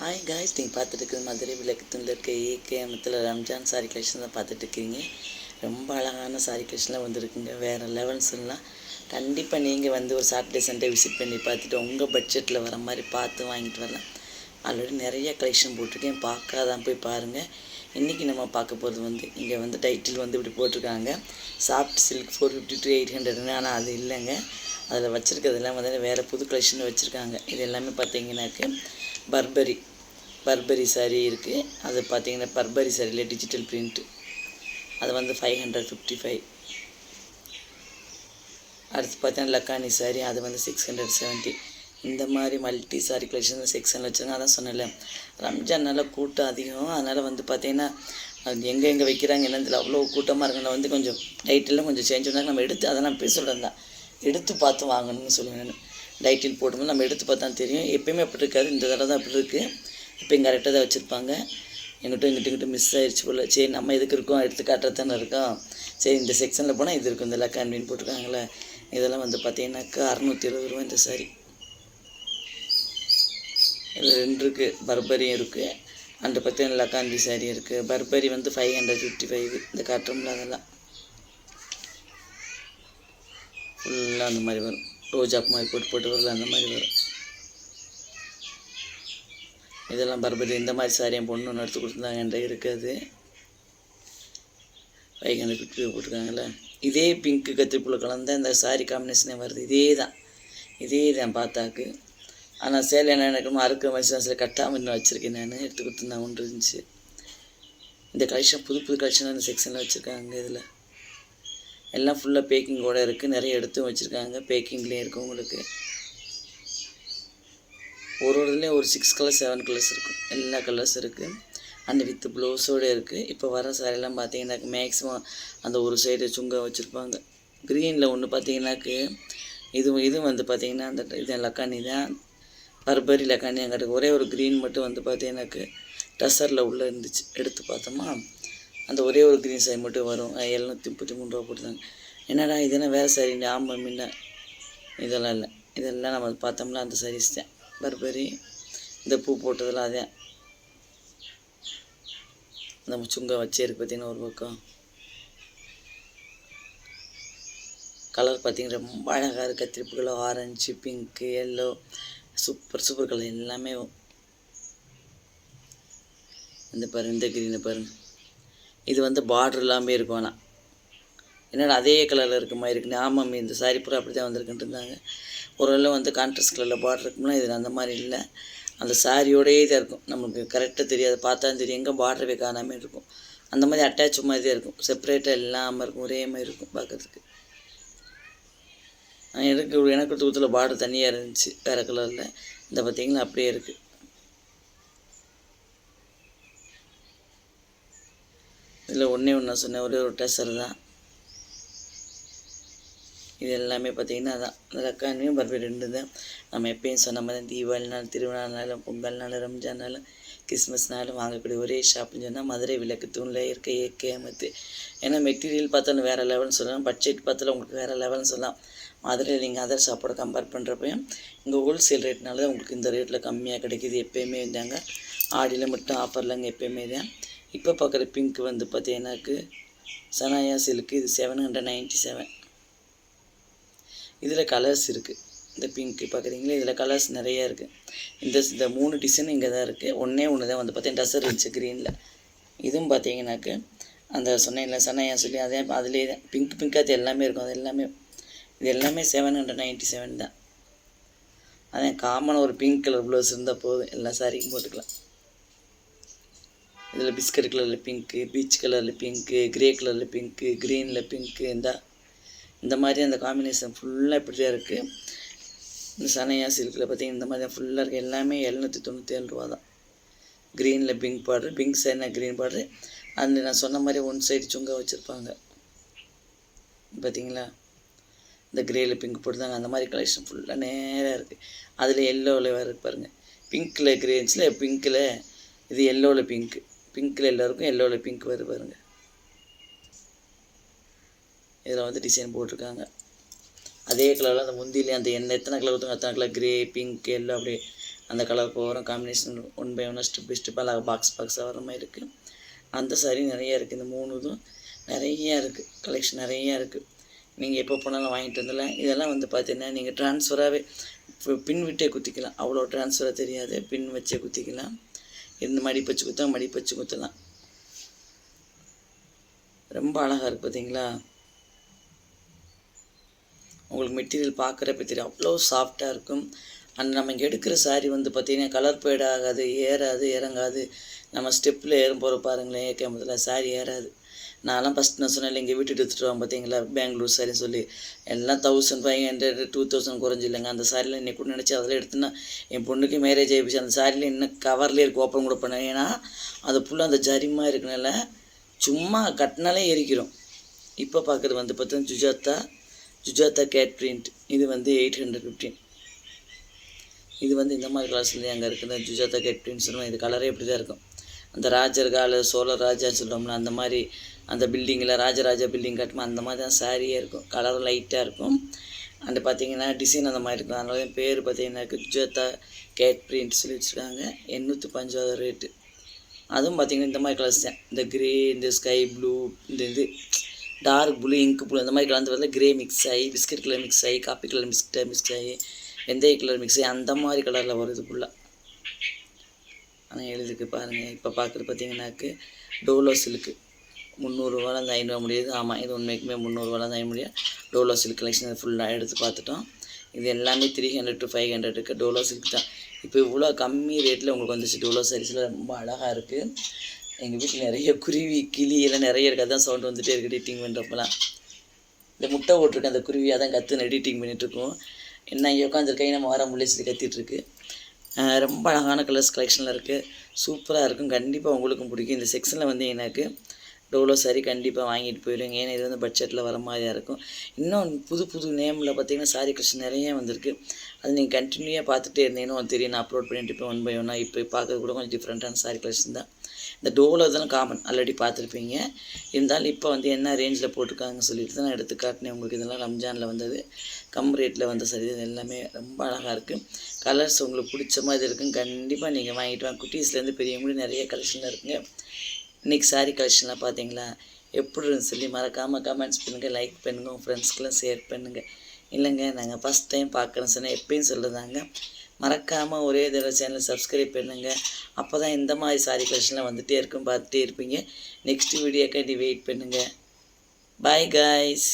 Hi guys நீங்கள் பார்த்துட்டு இருக்கிறது மதுரை விளக்கத்தில் இருக்க ஏகேஎம்த்தில் ரம்ஜான் சாரி கலெக்ஷன் தான் பார்த்துட்ருக்கீங்க ரொம்ப அழகான சாரி கலெக்ஷன்லாம் வந்திருக்குங்க. வேறு லெவல்ஸ்லாம் கண்டிப்பாக நீங்கள் வந்து ஒரு சாட்டர்டே சண்டே விசிட் பண்ணி பார்த்துட்டு உங்கள் பட்ஜெட்டில் வர மாதிரி பார்த்து வாங்கிட்டு வரலாம். ஆல்ரெடி நிறைய கலெக்ஷன் போட்டிருக்கேன். பார்க்காதான் போய் பாருங்கள் இன்றைக்கி நம்ம பார்க்க போகிறது வந்து இங்கே வந்து டைட்டில் வந்து இப்படி போட்டிருக்காங்க. Soft silk four fifty to eight ஹண்ட்ரட்னு ஆனால் அது இல்லைங்க. அதில் வச்சுருக்கிறதெல்லாம் வந்து வேறு புது கலெக்ஷன் வச்சுருக்காங்க. இது எல்லாமே பார்த்தீங்கன்னாக்க பர்பரி பர்பரி saree இருக்குது அது பார்த்திங்கன்னா பர்பரி சாரியில் டிஜிட்டல் பிரிண்ட்டு அது வந்து ஃபைவ் ஹண்ட்ரட் ஃபிஃப்டி ஃபைவ் அடுத்து பார்த்தீங்கன்னா லக்கானி saree அது வந்து சிக்ஸ் ஹண்ட்ரட் செவன்ட்டி இந்த மாதிரி மல்டி சாரி கலெக்ஷன் செக்ஷனில் வச்சுருங்க அதான் சொன்னேன்ல. ரம்ஜான்னால கூட்டம் அதிகம். அதனால் வந்து பார்த்தீங்கன்னா அது எங்கே எங்கே வைக்கிறாங்க என்னதில் அவ்வளோ கூட்டமாக இருக்கனால வந்து கொஞ்சம் டைட்டிலாம் கொஞ்சம் சேஞ்ச் பண்ணாங்க நம்ம எடுத்து அதை நான் போய் சொல்கிறேன் தான். எடுத்து பார்த்து வாங்கணும்னு சொல்லுவேன் நான். டைட்டில் போடும்போது நம்ம எடுத்து பார்த்தா தெரியும். எப்பயுமே அப்படி இருக்காது. இந்த தடவை தான் அப்படி இருக்குது இப்போ இங்கே கரெக்டாக தான் வச்சுருப்பாங்க. எங்கிட்ட இங்கிட்ட இங்கிட்ட மிஸ் ஆயிடுச்சு போல். சரி நம்ம எதுக்கு இருக்கோம்? எடுத்து காட்டுறதானே இருக்கோம். சரி இந்த செக்ஷனில் போனால் இது இருக்கும். இந்த கன்வீன் போட்டிருக்காங்களே இதெல்லாம் வந்து பார்த்தீங்கன்னாக்கா அறநூற்றி இருபது ரூபா இந்த சாரி இதில் ரெண்டு இருக்குது பர்பரியும் இருக்குது அந்த பார்த்தீங்கன்னா லக்காந்தி சாரி இருக்குது பர்பரி வந்து ஃபைவ் ஹண்ட்ரட் ஃபிஃப்டி ஃபைவ் இந்த காட்டுறோம்ல அதெல்லாம். ஃபுல்லாக அந்த மாதிரி வரும். ரோஜாப் மாதிரி போட்டு போட்டு வரல அந்த மாதிரி வரும். இதெல்லாம் பரபரி இந்த மாதிரி சாரி என் பொண்ணு ஒன்று எடுத்து கொடுத்துருந்தாங்க என்கிட்ட இருக்காது. ஃபைவ் ஹண்ட்ரட் ஃபிஃப்டி போட்டிருக்காங்கல்ல. இதே பிங்க்கு கத்திரிப்புள்ள கலந்த இந்த சாரி காம்பினேஷனே வருது. இதே தான். இதே தான் பார்த்தாக்கு. ஆனால் சேலை என்ன நினைக்கணுமோ அறுக்க மனுஷன் கட்டாமல் இன்னும் வச்சுருக்கேன் நான். எடுத்து கொடுத்துருந்தேன் ஒன்று இருந்துச்சு. இந்த கலெக்ஷன் புது புது கலெக்ஷன் அந்த செக்ஷனில் வச்சுருக்காங்க இதில். எல்லாம் ஃபுல்லாக பேக்கிங்கோட இருக்குது நிறைய எடுத்தும் வச்சுருக்காங்க. பேக்கிங்லேயும் இருக்குது உங்களுக்கு. ஒரு ஒரு இதுலேயும் ஒரு சிக்ஸ் கலர்ஸ் செவன் கலர்ஸ் இருக்கும் எல்லா கலர்ஸ் இருக்குது அந்த வித் ப்ளவுஸோடு இருக்குது இப்போ வர சாரியெல்லாம் பார்த்தீங்கன்னாக்க மேக்ஸிமம் அந்த ஒரு சைடு சுங்க வச்சுருப்பாங்க. க்ரீனில் ஒன்று பார்த்தீங்கன்னாக்கு இது இதுவும் வந்து பார்த்திங்கன்னா அந்த இது லக்கானி தான். பர்பரி லக்கானி அங்கே ஒரே ஒரு க்ரீன் மட்டும் வந்து பார்த்தீங்கன்னாக்கு டசரில் உள்ளே இருந்துச்சு. எடுத்து பார்த்தோமா அந்த ஒரே ஒரு க்ரீன் சாரி மட்டும் வரும். எழுநூற்றி முப்பத்தி மூணு ரூபா போட்டுதாங்க என்னடா இதெல்லாம் வேறு சாரி ஆமாம் முன்ன இதெல்லாம் இல்லை. இதெல்லாம் நம்ம பார்த்தோம்னா அந்த சாரீஸ் தான். பர்பரி இந்த பூ போட்டதெல்லாம் அதே. நம்ம சுங்க வச்சிருக்கு பார்த்தீங்கன்னா ஒரு பக்கம். கலர் பார்த்தீங்கன்னா ரொம்ப அழகாக இருக்குது கத்திரிப்பு orange pink yellow super super colour எல்லாமே இந்த பாருங்க இந்த கிரீனை பாருங்க. இது வந்து பார்டர் இல்லாமல் இருக்கும் ஆனால் என்னடா அதே கலரில் இருக்க மாதிரி இருக்குன்னு ஆமாம் இந்த சாரி பூரா அப்படி தான் வந்திருக்குன்ட்டு இருந்தாங்க. ஓரளவு வந்து கான்ட்ராஸ்ட் கலரில் பார்டர் இருக்கும்னா இதில் அந்த மாதிரி இல்லை. அந்த சாரியோடையே இதாக இருக்கும். நமக்கு கரெக்டாக தெரியாது. பார்த்தா தெரியும். எங்கே பார்டரவே காணாமல் இருக்கும். அந்த மாதிரி அட்டாச் மாதிரி தான் இருக்கும் செப்பரேட்டாக இல்லாமல் இருக்கும். ஒரே மாதிரி இருக்கும் பார்க்குறதுக்கு. எனக்கு எனக்கு தூத்தில் பார்டர் தனியாக இருந்துச்சு. வேறு கலரில் இந்த பார்த்திங்கன்னா அப்படியே இருக்குது இதில் ஒன்றே ஒன்று நான் சொன்னேன். ஒரே ஒரு டெசர் தான் இது எல்லாமே பார்த்தீங்கன்னா அதான். அந்த ரக்கானியும் பர்ஃபெக்ட் ரெண்டு தான் நம்ம எப்பயும் சொன்ன மாதிரி தீபாவளினாலும் திருவிழானாலும் பொங்கல்னாலும் ரம்ஜானாலும் கிறிஸ்மஸ்னாலும் வாங்கக்கூடிய ஒரே ஷாப்னு சொன்னால் மதுரை விளக்கு தூணில் இருக்க இயற்கை அமைத்து. ஏன்னா மெட்டீரியல் பார்த்தாலும் வேறு லெவல்னு சொல்லலாம். பட்ஜெட் பார்த்தாலும் உங்களுக்கு வேறு லெவல்னு சொல்லலாம். மதுரையில் நீங்கள் அதர் ஷாப்போட கம்பேர் பண்ணுறப்பையும் இங்கே ஹோல்சேல் ரேட்னால தான் உங்களுக்கு இந்த ரேட்டில் கம்மியாக கிடைக்கிது எப்போயுமே இருந்தாங்க ஆடியில் மட்டும் ஆஃபரில் இங்கே எப்போயுமே தான் இப்போ பார்க்குற பிங்க் வந்து பார்த்தீங்கன்னாக்கு சனாயா சில்க்கு இது செவன் ஹண்ட்ரட் நைன்ட்டி செவன் இதில் கலர்ஸ் இருக்குது இந்த பிங்க்கு பார்க்குறீங்களா? இதில் கலர்ஸ் நிறையா இருக்குது இந்த இந்த மூணு டிசைன் இங்கே தான் இருக்குது ஒன்றே ஒன்று தான் வந்து பார்த்தீங்கன்னா டசர் இருந்துச்சு க்ரீனில் இதுவும் பார்த்தீங்கன்னாக்கு அந்த சொன்னேன்ல சனையா சொல்லி அதே அதிலே தான். பிங்க் பிங்காக எல்லாமே இருக்கும். அது எல்லாமே இது எல்லாமே செவன் ஹண்ட்ரட் நைன்ட்டி செவன் தான். அதான் காமனாக ஒரு பிங்க் கலர் ப்ளவுஸ் இருந்தால் போதும். எல்லா சாரிக்கும் போட்டுக்கலாம். இதில் பிஸ்கட் கலரில் பிங்க்கு பீச் கலரில் பிங்க்கு கிரே கலரில் பிங்க்கு க்ரீனில் பிங்க்கு இந்தா. இந்த மாதிரி அந்த காம்பினேஷன் ஃபுல்லாக இப்படி தான் இருக்குது இந்த சனையா சில்கில் பார்த்தீங்கன்னா இந்த மாதிரி தான் ஃபுல்லாக இருக்குது எல்லாமே எழுநூற்றி தொண்ணூற்றி ஏழு ரூபா தான் க்ரீனில் பிங்க் பார்டர் பிங்க் சைட்னா க்ரீன் பார்டர் அந்த நான் சொன்ன மாதிரி ஒன் சைடு சுங்க வச்சுருப்பாங்க. பார்த்தீங்களா இந்த க்ரேயில் பிங்க் போட்டுதாங்க. அந்த மாதிரி கலெக்ஷன் ஃபுல்லாக நேராக இருக்குது அதில் எல்லோவில் வேறு இருக்கு பாருங்கள் பிங்க்கில் க்ரேன்ஸில் பிங்க்கில் இது எல்லோவில் பிங்க்கு பிங்க்கில் எல்லோருக்கும் எல்லோவில் பிங்க் வருது பாருங்கள் இதில் வந்து டிசைன் போட்டிருக்காங்க. அதே கலரில் அந்த முந்திலே அந்த என்ன எத்தனை கலர் ஊற்றுங்க அத்தனை கலர் கிரே பிங்க் எல்லோ அப்படியே அந்த கலர் போகிறோம் காம்பினேஷன் ஒன் பை ஒன்னாக ஸ்டெப் பை ஸ்டெப்பாக அழகாக பாக்ஸ் பாக்ஸாக வர மாதிரி இருக்குது அந்த சாரி நிறையா இருக்குது இந்த மூணு இதுவும் நிறையா இருக்குது கலெக்ஷன் நிறையா இருக்குது நீங்கள் எப்போ போனாலும் வாங்கிட்டு வந்துடலாம். இதெல்லாம் வந்து பார்த்தீங்கன்னா நீங்கள் ட்ரான்ஸ்ஃபராகவே பின் விட்டே குத்திக்கலாம். அவ்வளோ ட்ரான்ஸ்ஃபராக தெரியாது. பின் வச்சே குத்திக்கலாம். இந்த மடிப்பு வச்சு குத்தா மடிப்பு வச்சு குத்தலாம். ரொம்ப அழகாக இருக்குது பார்த்தீங்களா? உங்களுக்கு மெட்டீரியல் பார்க்குறப்ப தெரியும். அவ்வளோ சாஃப்டாக இருக்கும். அண்ட் நம்ம இங்கே எடுக்கிற சாரி வந்து பார்த்திங்கன்னா கலர் பேட் ஆகாது ஏறாது இறங்காது. நம்ம ஸ்டெப்பில் ஏறும் போகிற பாருங்களேன் முதல்ல சாரி ஏறாது. நான்லாம் ஃபஸ்ட் நான் சொன்னேன் இங்கே வீட்டு எடுத்துகிட்டு வாங்க பார்த்தீங்களா பெங்களூர் சாரின்னு சொல்லி. எல்லாம் thousand five hundred two thousand குறைஞ்சி இல்லைங்க. அந்த சாரியில் இன்னைக்கு கூட நினச்சி அதில் எடுத்துனா என் பொண்ணுக்கு மேரேஜ் ஆகிடுச்சு அந்த சாரியில் இன்னும் கவர்லேயே இருக்குது ஓப்பன் கூட பண்ணேன் ஏன்னா அது ஃபுல்லாக அந்த ஜரிமா இருக்கனால சும்மா கட்டினாலே எரிக்கிறோம். இப்போ பார்க்குறது வந்து பார்த்தீங்கன்னா சுஜாதா சுஜாதா கேட் பிரிண்ட். இது வந்து எயிட் ஹண்ட்ரட் ஃபிஃப்டீன் இது வந்து இந்த மாதிரி கலர்ஸ்லேயே அங்கே இருக்குது. ஜுஜாதா கேட் பிரிண்ட் சொல்லுவோம் இது கலரே இப்படி தான் இருக்கும். அந்த ராஜர் கால சோழ ராஜா சொல்லுவோம்ல அந்த மாதிரி அந்த பில்டிங்கில் ராஜராஜா பில்டிங் கட்டுமா அந்த மாதிரி தான் சாரியே இருக்கும். கலர் லைட்டாக இருக்கும். அண்டு பார்த்தீங்கன்னா டிசைன் அந்த மாதிரி இருக்கும். அதனால என் பேர் பார்த்தீங்கன்னா ஜுஜாதா கேட் பிரிண்ட் சொல்லி வச்சுருக்காங்க. எண்ணூற்றி பஞ்சாவது ரேட்டு அதுவும் பார்த்திங்கன்னா இந்த மாதிரி கலர்ஸ் தான். இந்த கிரே இந்த ஸ்கை ப்ளூ இந்த இது. டார்க் ப்ளூ இங்க் ப்ளூ அந்த மாதிரி கலந்து வரல கிரே மிக்ஸ் ஆகி பிஸ்கட் கலர் மிக்ஸ் ஆகி காப்பி கலர் மிக்ஸ் மிக்ஸ் ஆகி வெந்தய கலர் மிக்ஸ் ஆகி அந்த மாதிரி கலரில் வருது ஃபுல்லாக ஆனால் எழுதிருக்கு பாருங்கள் இப்போ பார்க்குறது பார்த்தீங்கன்னாக்கு டோலோ சில்க்கு முந்நூறுரூவாலேருந்து ஐநூறுவா முடியுது. ஆமாம் இது உண்மைக்குமே முந்நூறுவாலேருந்து ஐநூறு முடியாது. டோலோ சில்க் கலெக்ஷன் ஃபுல்லாக எடுத்து பார்த்துட்டோம் இது எல்லாமே three hundred to five hundred இருக்குது டோலோ சில்க் தான். இப்போ இவ்வளோ கம்மி ரேட்டில் உங்களுக்கு வந்துச்சு. டோலோ சாரீஸில் ரொம்ப அழகாக இருக்குது எங்கள் வீட்டில் நிறைய குருவி கிளி எல்லாம் நிறைய இருக்குது அதான் சவுண்ட் வந்துகிட்டே இருக்குது எடிட்டிங் பண்ணுறப்பெல்லாம் இந்த முட்டை ஓட்டிருக்க அந்த குருவி அதான் கற்றுன்னு எடிட்டிங் பண்ணிகிட்ருக்கோம் என்ன இங்கே உட்காந்துருக்கேன் நம்ம வர முடியல சொல்லி கத்திட்டுருக்கு ரொம்ப அழகான கலர்ஸ் கலெக்ஷனில் இருக்குது சூப்பராக இருக்கும். கண்டிப்பாக உங்களுக்கும் பிடிக்கும். இந்த செக்ஷனில் வந்து எனக்கு டோலோ சாரி கண்டிப்பாக வாங்கிட்டு போயிடுங்க ஏன்னா இது வந்து பட்ஜெட்டில் வர மாதிரியாக இருக்கும். இன்னும் புது புது நேமில் பார்த்தீங்கன்னா சாரி கலெக்ஷன் நிறைய வந்திருக்கு. அது நீங்கள் கண்டினியூவாக பார்த்துட்டே இருந்தீங்கன்னா தெரியும். நான் அப்லோட் பண்ணிட்டு இப்போ ஒன் பை ஒன்னாக இப்போ பார்க்கறது கூட கொஞ்சம் டிஃப்ரெண்ட்டான சாரி கலெக்ஷன் தான். இந்த டோலோ தான் காமன் ஆல்ரெடி பார்த்துருப்பீங்க. இருந்தாலும் இப்போ வந்து என்ன ரேஞ்சில் போட்டிருக்காங்கன்னு சொல்லிட்டு தான் நான் எடுத்து காட்டினேன். உங்களுக்கு இதெல்லாம் ரம்ஜானில் வந்தது. கம் ரேட்டில் வந்த சரி இது எல்லாமே ரொம்ப அழகாக இருக்குது கலர்ஸ் உங்களுக்கு பிடிச்ச மாதிரி இருக்கும் கண்டிப்பாக நீங்கள் வாங்கிட்டு வாங்க. குட்டீஸ்லேருந்து பெரியவங்களும் நிறைய கலெக்ஷனில் இருக்குங்க இன்றைக்கி சாரீ கலெக்ஷன்லாம் பார்த்தீங்களா? எப்படி சொல்லி மறக்காமல் கமெண்ட்ஸ் பண்ணுங்கள் லைக் பண்ணுங்கள் உங்கள் ஃப்ரெண்ட்ஸ்க்கெலாம் ஷேர் பண்ணுங்கள் இல்லைங்க நாங்கள் ஃபஸ்ட் டைம் பார்க்குறோன்னு சொன்னால் எப்பயும் சொல்லுதாங்க. மறக்காமல் ஒரே தடவை சேனலை சப்ஸ்கிரைப் பண்ணுங்கள் அப்போ தான் இந்த மாதிரி சாரி கலெக்ஷன்லாம் வந்துகிட்டே இருக்கும் பார்த்துட்டே இருப்பீங்க. நெக்ஸ்ட் வீடியோக்காண்டி வெயிட் பண்ணுங்கள் பாய் காய்ஸ்